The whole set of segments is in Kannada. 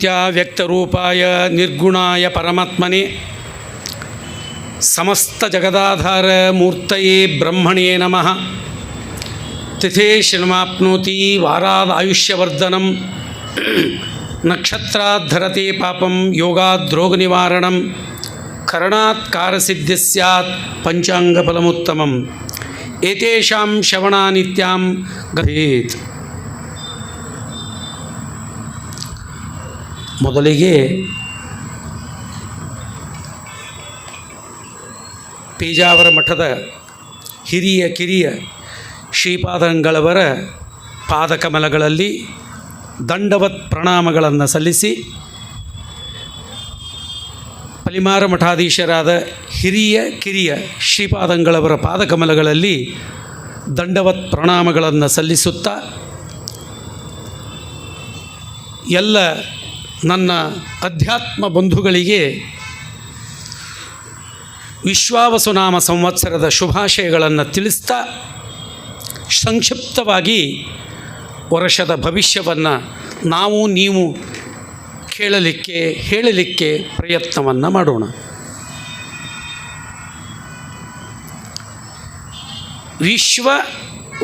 अचिंत्या व्यक्तरूपाय निर्गुणाय परमात्मने समस्त जगदाधार मूर्त ब्रह्मणे नम। तिथे शृणमाप्नोति वाराद आयुष्यवर्धनम नक्षत्राद्धरते पापम योगाद्रोग निवारणम करणात्कार सिद्धि सैत् पंचांग फलमुत्तम एतेषां श्रवणानित्यां गभेत् ಮೊದಲಿಗೆ ಪೇಜಾವರ ಮಠದ ಹಿರಿಯ ಕಿರಿಯ ಶ್ರೀಪಾದಂಗಳವರ ಪಾದಕಮಲಗಳಲ್ಲಿ ದಂಡವತ್ ಪ್ರಣಾಮಗಳನ್ನು ಸಲ್ಲಿಸಿ ಪಲಿಮಾರ ಮಠಾಧೀಶರಾದ ಹಿರಿಯ ಕಿರಿಯ ಶ್ರೀಪಾದಂಗಳವರ ಪಾದಕಮಲಗಳಲ್ಲಿ ದಂಡವತ್ ಪ್ರಣಾಮಗಳನ್ನು ಸಲ್ಲಿಸುತ್ತಾ ಎಲ್ಲ ನನ್ನ ಅಧ್ಯಾತ್ಮ ಬಂಧುಗಳಿಗೆ ವಿಶ್ವಾವಸುನಾಮ ಸಂವತ್ಸರದ ಶುಭಾಶಯಗಳನ್ನು ತಿಳಿಸ್ತಾ ಸಂಕ್ಷಿಪ್ತವಾಗಿ ವರ್ಷದ ಭವಿಷ್ಯವನ್ನು ನಾವು ನೀವು ಕೇಳಲಿಕ್ಕೆ, ಹೇಳಲಿಕ್ಕೆ ಪ್ರಯತ್ನವನ್ನು ಮಾಡೋಣ. ವಿಶ್ವ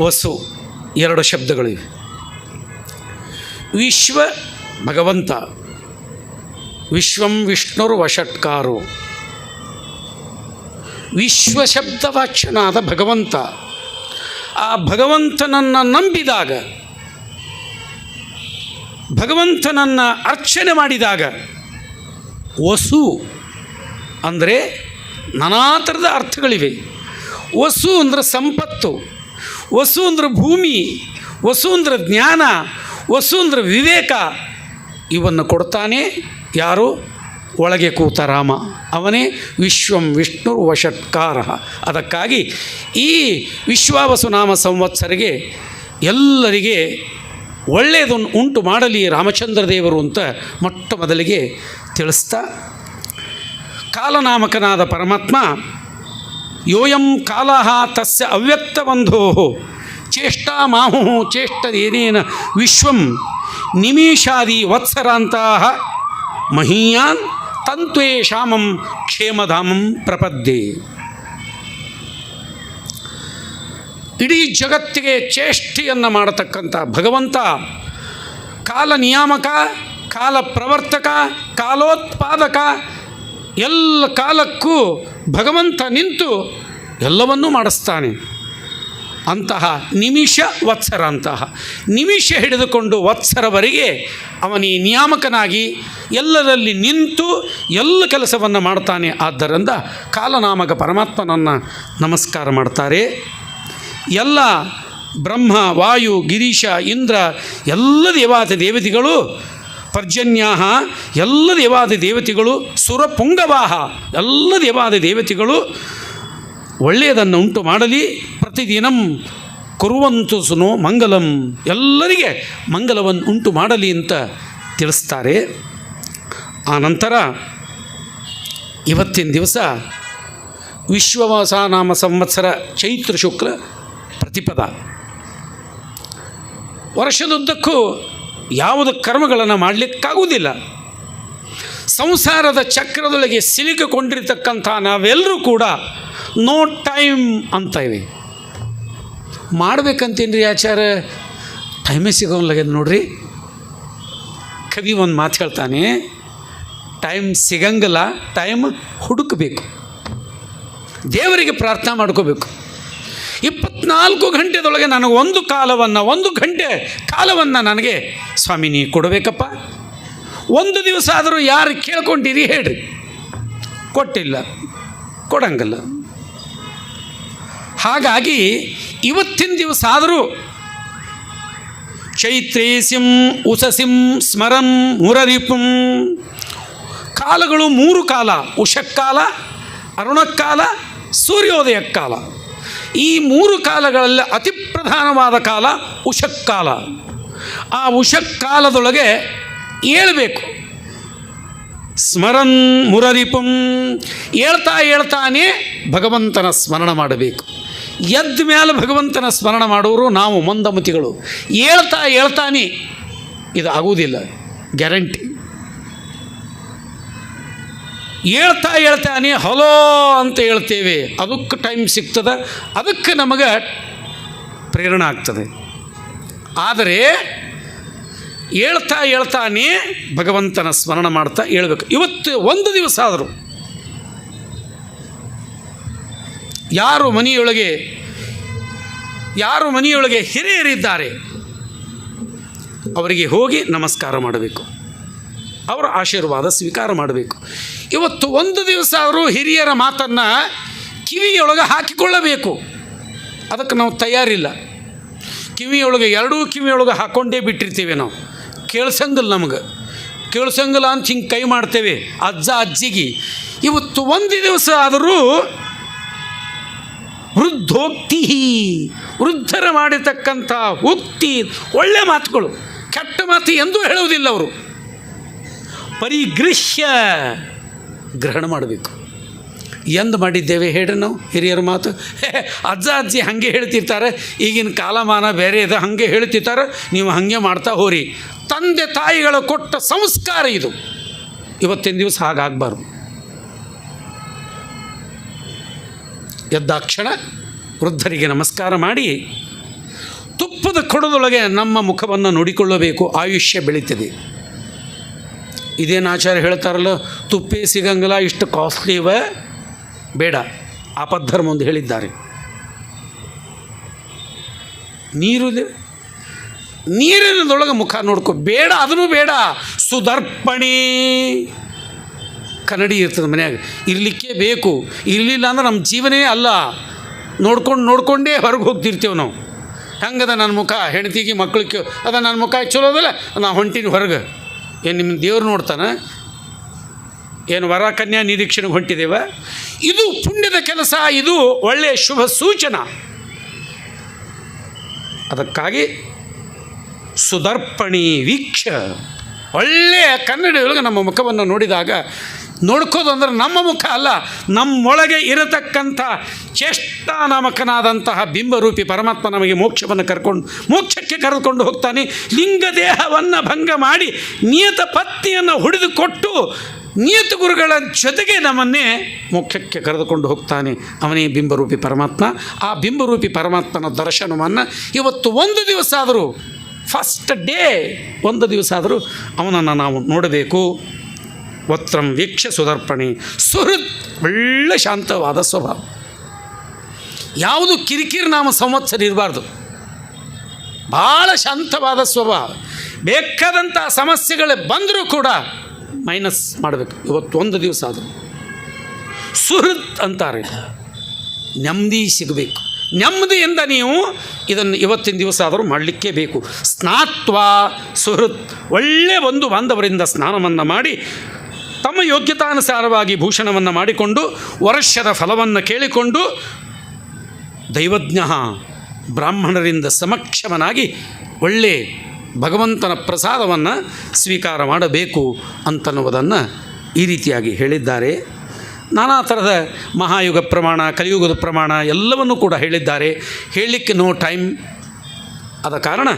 ವಸು ಎರಡು ಶಬ್ದಗಳಿವೆ. ವಿಶ್ವ ಭಗವಂತ ವಿಶ್ವಂ ವಿಷ್ಣುರ್ ವಷಟ್ಕಾರು ವಿಶ್ವಶಬ್ದವಾಚ್ಯನಾದ ಭಗವಂತ. ಆ ಭಗವಂತನನ್ನು ನಂಬಿದಾಗ, ಭಗವಂತನನ್ನು ಅರ್ಚನೆ ಮಾಡಿದಾಗ, ವಸು ಅಂದರೆ ನಾನಾ ಥರದ ಅರ್ಥಗಳಿವೆ. ವಸು ಅಂದರೆ ಸಂಪತ್ತು, ವಸು ಅಂದರೆ ಭೂಮಿ, ವಸು ಅಂದರೆ ಜ್ಞಾನ, ವಸು ಅಂದರೆ ವಿವೇಕ, ಇವನ್ನು ಕೊಡ್ತಾನೆ ಯಾರು? ಒಳಗೆ ಕೂತ ರಾಮ. ಅವನೇ ವಿಶ್ವಂ ವಿಷ್ಣು ವಷಟ್ಕಾರ ಅದಕ್ಕಾಗಿ ಈ ವಿಶ್ವಾವಸುನಾಮ ಸಂವತ್ಸರಿಗೆ ಎಲ್ಲರಿಗೆ ಒಳ್ಳೆಯದನ್ನು ಉಂಟು ಮಾಡಲಿ ರಾಮಚಂದ್ರ ದೇವರು ಅಂತ ಮೊಟ್ಟ ಮೊದಲಿಗೆ ತಿಳಿಸ್ತಾ, ಕಾಲನಾಮಕನಾದ ಪರಮಾತ್ಮ, ಯೋಯಂ ಕಾಲ ತಸ್ಯ ಅವ್ಯಕ್ತಬಂಧೋ, ಚೇಷ್ಟಾ ಮಾಹು ಚೇಷ್ಟದೇನೇನ ವಿಶ್ವಂ ನಿಮಿಷಾದಿ ವತ್ಸರಾಂತಹ ಮಹೀಯಾನ್ ತಂತ್ವೇ ಶಾಮಂ ಕ್ಷೇಮಧಾಮಂ ಪ್ರಪದ್ದೆ ಇಡೀ ಜಗತ್ತಿಗೆ ಚೇಷ್ಟಿಯನ್ನು ಮಾಡತಕ್ಕಂಥ ಭಗವಂತ, ಕಾಲ ನಿಯಾಮಕ, ಕಾಲ ಪ್ರವರ್ತಕ, ಕಾಲೋತ್ಪಾದಕ, ಎಲ್ಲ ಕಾಲಕ್ಕೂ ಭಗವಂತ ನಿಂತು ಎಲ್ಲವನ್ನೂ ಮಾಡಿಸ್ತಾನೆ. ಅಂತಹ ನಿಮಿಷ ವತ್ಸರ ಅಂತಹ. ನಿಮಿಷ ಹಿಡಿದುಕೊಂಡು ವತ್ಸರವರೆಗೆ ಅವನಿ ನಿಯಾಮಕನಾಗಿ ಎಲ್ಲರಲ್ಲಿ ನಿಂತು ಎಲ್ಲ ಕೆಲಸವನ್ನು ಮಾಡ್ತಾನೆ. ಆದ್ದರಿಂದ ಕಾಲನಾಮಕ ಪರಮಾತ್ಮನನ್ನು ನಮಸ್ಕಾರ ಮಾಡ್ತಾರೆ. ಎಲ್ಲ ಬ್ರಹ್ಮ, ವಾಯು, ಗಿರೀಶ, ಇಂದ್ರ, ಎಲ್ಲ ದೇವಾದ ದೇವತೆಗಳು, ಪರ್ಜನ್ಯಾಹ, ಎಲ್ಲ ದೇವಾದ ದೇವತೆಗಳು, ಸುರಪುಂಗವಾಹ, ಎಲ್ಲ ದೇವಾದ ದೇವತೆಗಳು ಒಳ್ಳೆಯದನ್ನು ಉಂಟು ಮಾಡಲಿ. ಪ್ರತಿದಿನಂ ಕುರುವಂತು ಸುನೋ ಮಂಗಲಂ. ಎಲ್ಲರಿಗೆ ಮಂಗಲವನ್ನು ಉಂಟು ಮಾಡಲಿ ಅಂತ ತಿಳಿಸ್ತಾರೆ. ಆ ನಂತರ ಇವತ್ತಿನ ದಿವಸ ವಿಶ್ವವಾಸ ನಾಮ ಸಂವತ್ಸರ ಚೈತ್ರ ಶುಕ್ಲ ಪ್ರತಿಪದ. ವರ್ಷದುದ್ದಕ್ಕೂ ಯಾವುದು ಕರ್ಮಗಳನ್ನು ಮಾಡಲಿಕ್ಕಾಗುವುದಿಲ್ಲ. ಸಂಸಾರದ ಚಕ್ರದೊಳಗೆ ಸಿಲುಕಿಕೊಂಡಿರ್ತಕ್ಕಂಥ ನಾವೆಲ್ಲರೂ ಕೂಡ ನೋ ಟೈಮ್ ಅಂತ ಇವೆ. ಮಾಡ್ಬೇಕಂತೇನ್ರಿ ಆಚಾರ? ಟೈಮೇ ಸಿಗೋಲ್ಲಾಗ್ಯದ ನೋಡ್ರಿ. ಕವಿ ಒಂದು ಮಾತು ಹೇಳ್ತಾನೆ ಟೈಮ್ ಸಿಗಂಗಿಲ್ಲ ಟೈಮ್ ಹುಡುಕಬೇಕು. ದೇವರಿಗೆ ಪ್ರಾರ್ಥನೆ ಮಾಡ್ಕೋಬೇಕು. ಇಪ್ಪತ್ನಾಲ್ಕು ಗಂಟೆದೊಳಗೆ ನನಗೆ ಒಂದು ಕಾಲವನ್ನು, ಒಂದು ಗಂಟೆ ಕಾಲವನ್ನು ನನಗೆ ಸ್ವಾಮಿ ನೀ ಕೊಡಬೇಕಪ್ಪ. ಒಂದು ದಿವಸ ಆದರೂ ಯಾರು ಕೇಳ್ಕೊಂಡಿರಿ ಹೇಳ್ರಿ. ಕೊಟ್ಟಿಲ್ಲ. ಕೊಡಂಗಲ್ಲ. ಹಾಗಾಗಿ ಇವತ್ತಿನ ದಿವಸ ಆದರೂ ಚೈತ್ರೇಸಿಂ ಉಸಸಿಂ ಸ್ಮರಂ, ಮುರರಿಪುಂ. ಕಾಲಗಳು ಮೂರು ಕಾಲ, ಉಷಕ್ಕಾಲ, ಅರುಣಕ್ಕಾಲ ಸೂರ್ಯೋದಯ ಕಾಲ ಈ ಮೂರು ಕಾಲಗಳಲ್ಲಿ ಅತಿ ಪ್ರಧಾನವಾದ ಕಾಲ ಉಷಕ್ಕಾಲ. ಆ ಉಷಕ್ಕಾಲದೊಳಗೆ ಏಳಬೇಕು ಸ್ಮರನ್ ಮುರರಿಪಂ ಹೇಳ್ತಾ ಹೇಳ್ತಾನೆ ಭಗವಂತನ ಸ್ಮರಣ ಮಾಡಬೇಕು. ಎದ್ದ ಮೇಲೆ ಭಗವಂತನ ಸ್ಮರಣ ಮಾಡೋರು ನಾವು, ಮಂದಮತಿಗಳು. ಹೇಳ್ತಾ ಹೇಳ್ತಾನೆ. ಇದು ಆಗುವುದಿಲ್ಲ. ಗ್ಯಾರಂಟಿ. ಹೇಳ್ತಾ ಹೇಳ್ತಾನೆ, ಹಲೋ ಅಂತ ಹೇಳ್ತೇವೆ. ಅದಕ್ಕೆ ಟೈಮ್ ಸಿಗ್ತದೆ. ಅದಕ್ಕೆ ನಮಗೆ ಪ್ರೇರಣೆ ಆಗ್ತದೆ. ಆದರೆ ಹೇಳ್ತಾ ಹೇಳ್ತಾನೆ ಭಗವಂತನ ಸ್ಮರಣ ಮಾಡ್ತಾ ಹೇಳ್ಬೇಕು. ಇವತ್ತು ಒಂದು ದಿವಸ ಆದರೂ ಯಾರು ಮನೆಯೊಳಗೆ ಯಾರು ಮನೆಯೊಳಗೆ ಹಿರಿಯರಿದ್ದಾರೆ, ಅವರಿಗೆ ಹೋಗಿ ನಮಸ್ಕಾರ ಮಾಡಬೇಕು. ಅವರ ಆಶೀರ್ವಾದ ಸ್ವೀಕಾರ ಮಾಡಬೇಕು. ಇವತ್ತು ಒಂದು ದಿವಸ ಅವರು ಹಿರಿಯರ ಮಾತನ್ನು ಕಿವಿಯೊಳಗೆ ಹಾಕಿಕೊಳ್ಳಬೇಕು. ಅದಕ್ಕೆ ನಾವು ತಯಾರಿಲ್ಲ. ಕಿವಿಯೊಳಗೆ ಎರಡೂ ಕಿವಿಯೊಳಗೆ ಹಾಕ್ಕೊಂಡೇ ಬಿಟ್ಟಿರ್ತೀವಿ ನಾವು. ಕೇಳ್ಸಂಗಿಲ್ಲ ನಮಗೆ. ಕೇಳ್ಸಂಗಿಲ್ಲ ಅಂತ ಹಿಂಗೆ ಕೈ ಮಾಡ್ತೇವೆ. ಅಜ್ಜ ಅಜ್ಜಿಗೆ. ಇವತ್ತು ಒಂದು ದಿವಸ ಆದರೂ ವೃದ್ಧೋಕ್ತಿ ವೃದ್ಧರ ಮಾಡಿರ್ತಕ್ಕಂಥ ಉಕ್ತಿ ಒಳ್ಳೆ ಮಾತುಗಳು. ಕೆಟ್ಟ ಮಾತು ಎಂದೂ ಹೇಳುವುದಿಲ್ಲ ಅವರು. ಪರಿಗೃಹ್ಯ ಗ್ರಹಣ ಮಾಡಬೇಕು. ಎಂದು ಮಾಡಿದ್ದೇವೆ ಹೇಳ್ರಿ ನಾವು, ಹಿರಿಯರ ಮಾತು. ಅಜ್ಜ ಅಜ್ಜಿ ಹಾಗೆ ಹೇಳ್ತಿರ್ತಾರೆ. ಈಗಿನ ಕಾಲಮಾನ ಬೇರೆ ಇದೆ, ಹಾಗೆ ಹೇಳ್ತಿರ್ತಾರೆ. ನೀವು ಹಾಗೆ ಮಾಡ್ತಾ ಹೋರಿ. ತಂದೆ ತಾಯಿಗಳು ಕೊಟ್ಟ ಸಂಸ್ಕಾರ ಇದು. ಇವತ್ತಿನ ದಿವಸ ಹಾಗಾಗಬಾರ್ದು. ಎದ್ದಾಕ್ಷಣ ವೃದ್ಧರಿಗೆ ನಮಸ್ಕಾರ ಮಾಡಿ ತುಪ್ಪದ ಕೊಡದೊಳಗೆ ನಮ್ಮ ಮುಖವನ್ನು ನೋಡಿಕೊಳ್ಳಬೇಕು, ಆಯುಷ್ಯ ಬೆಳೀತದೆ. ಇದೇನು ಆಚಾರ್ಯ ಹೇಳ್ತಾರಲ್ಲ, ತುಪ್ಪೇ ಸಿಗಂಗಿಲ್ಲ, ಇಷ್ಟು ಕಾಸ್ಟ್ಲಿ ಇವ. ಬೇಡ, ಆಪದ್ಧರ್ಮ ಒಂದು ಹೇಳಿದ್ದಾರೆ. ನೀರು. ನೀರಿನದೊಳಗೆ ಮುಖ ನೋಡ್ಕೊ. ಬೇಡ, ಅದನ್ನು ಬೇಡ. ಸುದರ್ಪಣಿ. ಕನ್ನಡಿ ಇರ್ತದೆ ಮನ್ಯಾಗ. ಇರಲಿಕ್ಕೆ ಬೇಕು. ಇರಲಿಲ್ಲ ಅಂದ್ರೆ ನಮ್ಮ ಜೀವನೇ ಅಲ್ಲ. ನೋಡ್ಕೊಂಡು, ನೋಡ್ಕೊಂಡೇ ಹೊರಗೆ ಹೋಗ್ತಿರ್ತೇವೆ ನಾವು. ಹೆಂಗದ ನನ್ನ ಮುಖ. ಹೆಂಡತಿಗೆ ಮಕ್ಕಳಿಗೆ ಅದ ನನ್ನ ಮುಖ ಚಲೋ ಅದಲ್ಲ? ನಾ ಹೊಂಟೀನಿ ಹೊರಗೆ. ಏನು ನಿಮ್ಮ ದೇವ್ರು ನೋಡ್ತಾನೆ? ಏನು ವರ ಕನ್ಯಾ ನಿರೀಕ್ಷಣೆಗೆ ಹೊಂಟಿದ್ದೇವ ಇದು ಪುಣ್ಯದ ಕೆಲಸ, ಇದು ಒಳ್ಳೆಯ ಶುಭ ಸೂಚನ. ಅದಕ್ಕಾಗಿ ಸುದರ್ಪಣಿ ವೀಕ್ಷ. ಒಳ್ಳೆಯ ಕನ್ನಡಿಯೊಳಗೆ ನಮ್ಮ ಮುಖವನ್ನು ನೋಡಿದಾಗ ನೋಡ್ಕೋದು ಅಂದರೆ ನಮ್ಮ ಮುಖ ಅಲ್ಲ, ನಮ್ಮೊಳಗೆ ಇರತಕ್ಕಂಥ ಚೇಷ್ಟಾನಾಮಕನಾದಂತಹ ಬಿಂಬರೂಪಿ ಪರಮಾತ್ಮ ನಮಗೆ ಮೋಕ್ಷವನ್ನು ಕರ್ಕೊಂಡು, ಮೋಕ್ಷಕ್ಕೆ ಕರೆದುಕೊಂಡು ಹೋಗ್ತಾನೆ. ಲಿಂಗ ದೇಹವನ್ನು ಭಂಗ ಮಾಡಿ ನಿಯತ ಪತ್ನಿಯನ್ನು ಹೊಡೆದುಕೊಟ್ಟು ನಿಯತ ಗುರುಗಳ ಜೊತೆಗೆ ನಮ್ಮನ್ನೇ ಮೋಕ್ಷಕ್ಕೆ ಕರೆದುಕೊಂಡು ಹೋಗ್ತಾನೆ ಅವನೇ ಬಿಂಬರೂಪಿ ಪರಮಾತ್ಮ. ಆ ಬಿಂಬರೂಪಿ ಪರಮಾತ್ಮನ ದರ್ಶನವನ್ನು ಇವತ್ತು ಒಂದು ದಿವಸ ಆದರೂ ಫಸ್ಟ್ ಡೇ ಒಂದು ದಿವಸ ಆದರೂ ಅವನನ್ನು ನಾವು ನೋಡಬೇಕು. ವತ್ರಂ ವೀಕ್ಷ ಸುದರ್ಪಣೆ. ಸುಹೃತ್, ಒಳ್ಳೆ ಶಾಂತವಾದ ಸ್ವಭಾವ. ಯಾವುದು ಕಿರಿಕಿರಿ ನಾಮ ಸಂವತ್ಸರ ಇರಬಾರ್ದು. ಭಾಳ ಶಾಂತವಾದ ಸ್ವಭಾವ. ಬೇಕಾದಂಥ ಸಮಸ್ಯೆಗಳೇ ಬಂದರೂ ಕೂಡ ಮೈನಸ್ ಮಾಡಬೇಕು. ಇವತ್ತು ಒಂದು ದಿವಸ ಆದರೂ. ಸುಹೃತ್ ಅಂತಾರೆ. ನೆಮ್ಮದಿ ಸಿಗಬೇಕು. ನೆಮ್ಮದಿಯಿಂದ ನೀವು ಇದನ್ನು ಇವತ್ತಿನ ದಿವಸ ಆದರೂ ಮಾಡಲಿಕ್ಕೆ ಬೇಕು. ಸ್ನಾತ್ವ ಸುಹೃತ್. ಒಳ್ಳೆಯ ಒಂದು ಬಾಂಧವರಿಂದ ಸ್ನಾನವನ್ನು ಮಾಡಿ, ತಮ್ಮ ಯೋಗ್ಯತಾನುಸಾರವಾಗಿ ಭೂಷಣವನ್ನು ಮಾಡಿಕೊಂಡು ವರ್ಷದ ಫಲವನ್ನು ಕೇಳಿಕೊಂಡು, ದೈವಜ್ಞ ಬ್ರಾಹ್ಮಣರಿಂದ ಸಮಕ್ಷಮನಾಗಿ ಒಳ್ಳೆ ಭಗವಂತನ ಪ್ರಸಾದವನ್ನು ಸ್ವೀಕಾರ ಮಾಡಬೇಕು ಅಂತನ್ನುವುದನ್ನು ಈ ರೀತಿಯಾಗಿ ಹೇಳಿದ್ದಾರೆ. ನಾನಾ ಥರದ ಮಹಾಯುಗ ಪ್ರಮಾಣ, ಕಲಿಯುಗದ ಪ್ರಮಾಣ ಎಲ್ಲವನ್ನು ಕೂಡ ಹೇಳಿದ್ದಾರೆ. ಹೇಳಲಿಕ್ಕೆ ನೋ ಟೈಮ್. ಆದ ಕಾರಣ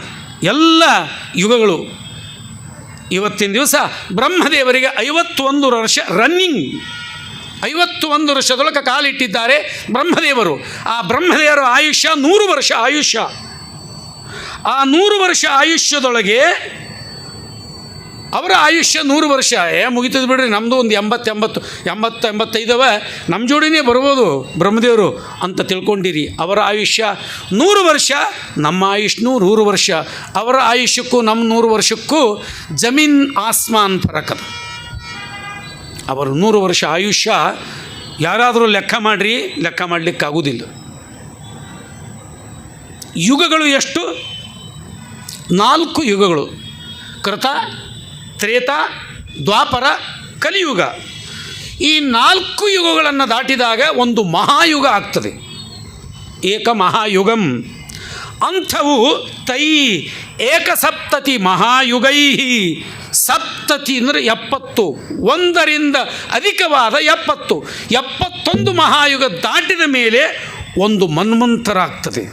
ಎಲ್ಲ ಯುಗಗಳು ಇವತ್ತಿನ ದಿವಸ ಬ್ರಹ್ಮದೇವರಿಗೆ ಐವತ್ತೊಂದು ವರ್ಷ ರನ್ನಿಂಗ್ ಐವತ್ತು ಒಂದು ವರ್ಷದೊಳಗೆ ಕಾಲಿಟ್ಟಿದ್ದಾರೆ ಬ್ರಹ್ಮದೇವರು. ಆ ಬ್ರಹ್ಮದೇವರ ಆಯುಷ್ಯ ನೂರು ವರ್ಷ ಆಯುಷ್ಯ. ಆ ನೂರು ವರ್ಷ ಆಯುಷ್ಯದೊಳಗೆ ಅವರ ಆಯುಷ್ಯ ನೂರು ವರ್ಷ. ಏ, ಮುಗಿತದ ಬಿಡ್ರಿ ನಮ್ಮದು ಒಂದು ಎಂಬತ್ತೆಂಬತ್ತು, ಎಂಬತ್ತು ಎಂಬತ್ತು ಎಂಬತ್ತೈದವ. ನಮ್ಮ ಜೋಡಿನೇ ಬರ್ಬೋದು ಬ್ರಹ್ಮದೇವರು ಅಂತ ತಿಳ್ಕೊಂಡಿರಿ. ಅವರ ಆಯುಷ್ಯ ನೂರು ವರ್ಷ, ನಮ್ಮ ಆಯುಷ್ನೂ ನೂರು ವರ್ಷ. ಅವರ ಆಯುಷ್ಯಕ್ಕೂ ನಮ್ಮ ನೂರು ವರ್ಷಕ್ಕೂ ಜಮೀನ್ ಆಸ್ಮಾನ್ ಫರಕದ ಅವರು ನೂರು ವರ್ಷ ಆಯುಷ್ಯ ಯಾರಾದರೂ ಲೆಕ್ಕ ಮಾಡಿರಿ, ಲೆಕ್ಕ ಮಾಡ್ಲಿಕ್ಕೆ ಆಗುವುದಿಲ್ಲ ಯುಗಗಳು ಎಷ್ಟು? ನಾಲ್ಕು ಯುಗಗಳು. ಕೃತ ತ್ರೇತ, ದ್ವಾಪರ, ಕಲಿಯುಗ. ಈ ನಾಲ್ಕು ಯುಗಗಳನ್ನು ದಾಟಿದಾಗ ಒಂದು ಮಹಾಯುಗ ಆಗ್ತದೆ. ಏಕ ಮಹಾಯುಗಂ. ಅಂಥವು ತೈ ಏಕಸಪ್ತತಿ ಮಹಾಯುಗೈ ಸಪ್ತತಿ ಅಂದರೆ ಎಪ್ಪತ್ತು, ಒಂದರಿಂದ ಅಧಿಕವಾದ ಎಪ್ಪತ್ತು. ಎಪ್ಪತ್ತೊಂದು ಮಹಾಯುಗ ದಾಟಿದ ಮೇಲೆ ಒಂದು ಮನ್ಮಂತರ ಆಗ್ತದೆ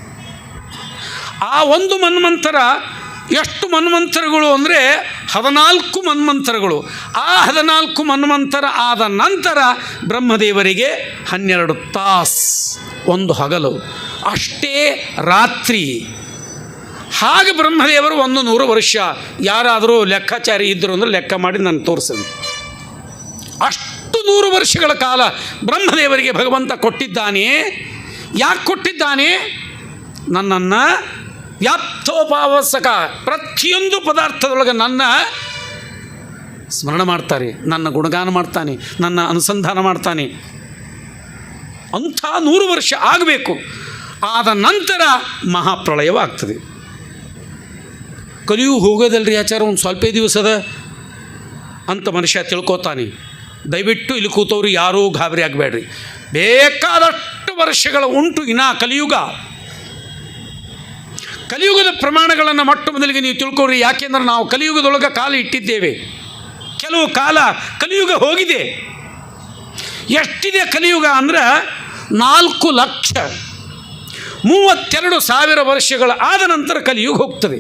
ಆ ಒಂದು ಮನ್ವಂತರ ಎಷ್ಟು ಮನ್ವಂತರಗಳು ಅಂದರೆ ಹದಿನಾಲ್ಕು ಮನ್ವಂತರಗಳು ಆ ಹದಿನಾಲ್ಕು ಮನ್ವಂತರ ಆದ ನಂತರ ಬ್ರಹ್ಮದೇವರಿಗೆ ಹನ್ನೆರಡು ತಾಸ್ ಒಂದು ಹಗಲು. ಅಷ್ಟೇ ರಾತ್ರಿ. ಹಾಗೆ ಬ್ರಹ್ಮದೇವರು ಒಂದು ನೂರು ವರ್ಷ. ಯಾರಾದರೂ ಲೆಕ್ಕಾಚಾರಿ ಇದ್ದರು ಅಂದರೆ ಲೆಕ್ಕ ಮಾಡಿ ನಾನು ತೋರಿಸಿದೆ ಅಷ್ಟು ನೂರು ವರ್ಷಗಳ ಕಾಲ ಬ್ರಹ್ಮದೇವರಿಗೆ ಭಗವಂತ ಕೊಟ್ಟಿದ್ದಾನೆ. ಯಾಕೆ ಕೊಟ್ಟಿದ್ದಾನೆ? ನನ್ನನ್ನು ವ್ಯಾಪ್ತೋಪಾವಸಕ ಪ್ರತಿಯೊಂದು ಪದಾರ್ಥದೊಳಗೆ ನನ್ನ ಸ್ಮರಣ ಮಾಡ್ತಾರೆ ನನ್ನ ಗುಣಗಾನ ಮಾಡ್ತಾನೆ, ನನ್ನ ಅನುಸಂಧಾನ ಮಾಡ್ತಾನೆ. ಅಂಥ ನೂರು ವರ್ಷ ಆಗಬೇಕು. ಆದ ನಂತರ ಮಹಾಪ್ರಳಯವಾಗ್ತದೆ. ಕಲಿಯು ಹೋಗೋದಲ್ರಿ ಆಚಾರ, ಒಂದು ಸ್ವಲ್ಪ ದಿವಸದ ಅಂತ ಮನುಷ್ಯ ತಿಳ್ಕೊತಾನೆ. ದಯವಿಟ್ಟು ಇಲ್ಲಿ ಕೂತವ್ರು ಯಾರೂ ಗಾಬರಿ ಆಗಬೇಡ್ರಿ. ಬೇಕಾದಷ್ಟು ವರ್ಷಗಳ ಉಂಟು ಇನ್ನ ಕಲಿಯುಗ. ಕಲಿಯುಗದ ಪ್ರಮಾಣಗಳನ್ನು ಮೊಟ್ಟ ಮೊದಲಿಗೆ ನೀವು ತಿಳ್ಕೊಳ್ರಿ. ಯಾಕೆಂದ್ರೆ ನಾವು ಕಲಿಯುಗದೊಳಗೆ ಕಾಲ ಇಟ್ಟಿದ್ದೇವೆ. ಕೆಲವು ಕಾಲ ಕಲಿಯುಗ ಹೋಗಿದೆ. ಎಷ್ಟಿದೆ ಕಲಿಯುಗ ಅಂದ್ರೆ ನಾಲ್ಕು ಲಕ್ಷ ಮೂವತ್ತೆರಡು ಸಾವಿರ ವರ್ಷಗಳ ಆದ ನಂತರ ಕಲಿಯುಗ ಹೋಗ್ತದೆ.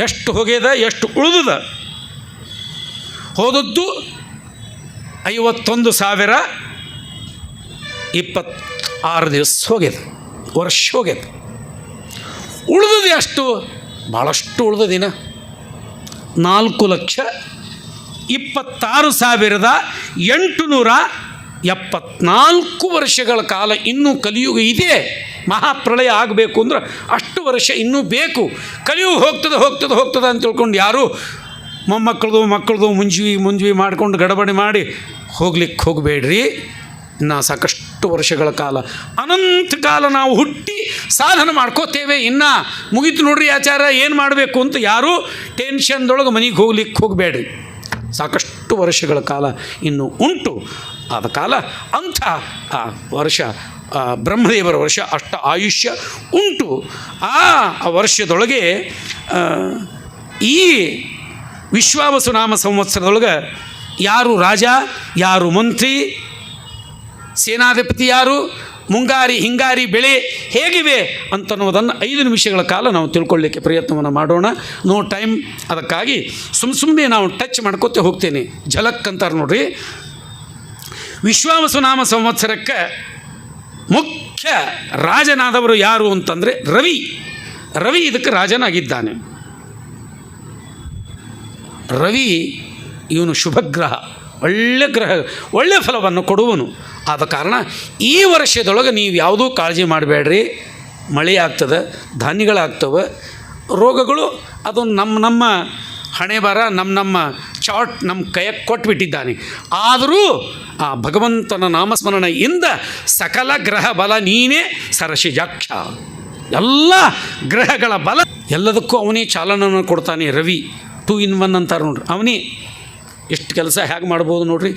ಎಷ್ಟು ಹೋಗ್ಯದ, ಎಷ್ಟು ಉಳಿದದ? ಹೋದದ್ದು ಐವತ್ತೊಂದು ಸಾವಿರ ಇಪ್ಪತ್ತಾರು ದಿವಸ ಹೋಗ್ಯದ ವರ್ಷ ಹೋಗ್ಯದ ಉಳಿದದು ಅಷ್ಟು? ಭಾಳಷ್ಟು ಉಳಿದದಿನ ನಾಲ್ಕು ಲಕ್ಷ ಇಪ್ಪತ್ತಾರು ಸಾವಿರದ ಎಂಟುನೂರ ಎಪ್ಪತ್ನಾಲ್ಕು ವರ್ಷಗಳ ಕಾಲ ಇನ್ನೂ ಕಲಿಯುಗ ಇದೆ. ಮಹಾಪ್ರಳಯ ಆಗಬೇಕು ಅಂದ್ರೆ ಅಷ್ಟು ವರ್ಷ ಇನ್ನೂ ಬೇಕು. ಕಲಿಯುಗ ಹೋಗ್ತದೆ ಹೋಗ್ತದೆ ಹೋಗ್ತದೆ ಅಂತ ತಿಳ್ಕೊಂಡು ಯಾರು ಮೊಮ್ಮಕ್ಕಳದು, ಮಕ್ಕಳದು ಮುಂಜಿ ಮುಂಜಿ ಮಾಡ್ಕೊಂಡು ಗಡಬಡಿ ಮಾಡಿ ಹೋಗ್ಲಿಕ್ಕೆ ಹೋಗಬೇಡ್ರಿ. ನಾ ಸಾಕಷ್ಟು ವರ್ಷಗಳ ಕಾಲ. ಅನಂತ ಕಾಲ ನಾವು ಹುಟ್ಟಿ ಸಾಧನೆ ಮಾಡ್ಕೋತೇವೆ. ಇನ್ನು ಮುಗೀತು ನೋಡ್ರಿ ಆಚಾರ, ಏನು ಮಾಡಬೇಕು ಅಂತ ಯಾರೂ ಟೆನ್ಷನ್ದೊಳಗೆ ಮನೆಗೆ ಹೋಗ್ಲಿಕ್ಕೆ ಹೋಗಬೇಡ್ರಿ. ಸಾಕಷ್ಟು ವರ್ಷಗಳ ಕಾಲ ಇನ್ನು ಉಂಟು. ಆದ ಕಾಲ ಅಂಥ, ಆ, ವರ್ಷ ಬ್ರಹ್ಮದೇವರ ವರ್ಷ ಅಷ್ಟ ಆಯುಷ್ಯ ಉಂಟು. ಆ ವರ್ಷದೊಳಗೆ ಈ ವಿಶ್ವಾವಸು ನಾಮ ಸಂವತ್ಸರದೊಳಗೆ ಯಾರು ರಾಜ, ಯಾರು ಮಂತ್ರಿ ಸೇನಾಧಿಪತಿ ಯಾರು? ಮುಂಗಾರಿ, ಹಿಂಗಾರಿ ಬೆಳೆ ಹೇಗಿವೆ ಅಂತನ್ನುವುದನ್ನು ಐದು ನಿಮಿಷಗಳ ಕಾಲ ನಾವು ತಿಳ್ಕೊಳ್ಳಿಕ್ಕೆ ಪ್ರಯತ್ನವನ್ನು ಮಾಡೋಣ. ನೋ ಟೈಮ್ ಅದಕ್ಕಾಗಿ ಸುಮ್ಮ ಸುಮ್ಮನೆ ನಾವು ಟಚ್ ಮಾಡ್ಕೋತೇ ಹೋಗ್ತೇನೆ. ಜಲಕ್ ಅಂತಾರೆ ನೋಡ್ರಿ. ವಿಶ್ವಾವಸುನಾಮ ಸಂವತ್ಸರಕ್ಕೆ ಮುಖ್ಯ ರಾಜನಾದವರು ಯಾರು ಅಂತಂದರೆ ರವಿ. ರವಿ ಇದಕ್ಕೆ ರಾಜನಾಗಿದ್ದಾನೆ. ರವಿ ಇವನು ಶುಭಗ್ರಹ. ಒಳ್ಳೆ ಗ್ರಹ, ಒಳ್ಳೆ ಫಲವನ್ನು ಕೊಡುವನು. ಆದ ಕಾರಣ ಈ ವರ್ಷದೊಳಗೆ ನೀವು ಯಾವುದೂ ಕಾಳಜಿ ಮಾಡಬೇಡ್ರಿ. ಮಳೆ ಆಗ್ತದೆ ಧಾನ್ಯಗಳಾಗ್ತವೆ, ರೋಗಗಳು, ಅದು ನಮ್ಮ ನಮ್ಮ ಹಣೆ ಬರ ನಮ್ಮ ನಮ್ಮ ಚಾಟ್ ನಮ್ಮ ಕೈಯಕ್ಕೆ ಕೊಟ್ಬಿಟ್ಟಿದ್ದಾನೆ. ಆದರೂ ಆ ಭಗವಂತನ ನಾಮಸ್ಮರಣೆಯಿಂದ ಸಕಲ ಗ್ರಹ ಬಲ ನೀನೇ ಸರಸಿಜಾಕ್ಷ. ಎಲ್ಲ ಗ್ರಹಗಳ ಬಲ, ಎಲ್ಲದಕ್ಕೂ ಅವನೇ ಚಾಲನವನ್ನು ಕೊಡ್ತಾನೆ ರವಿ. ಟೂ ಇನ್ ಒನ್ ಅಂತಾರೆ ನೋಡ್ರಿ. ಅವನೇ ಎಷ್ಟು ಕೆಲಸ ಹೇಗೆ ಮಾಡ್ಬೋದು ನೋಡ್ರಿ.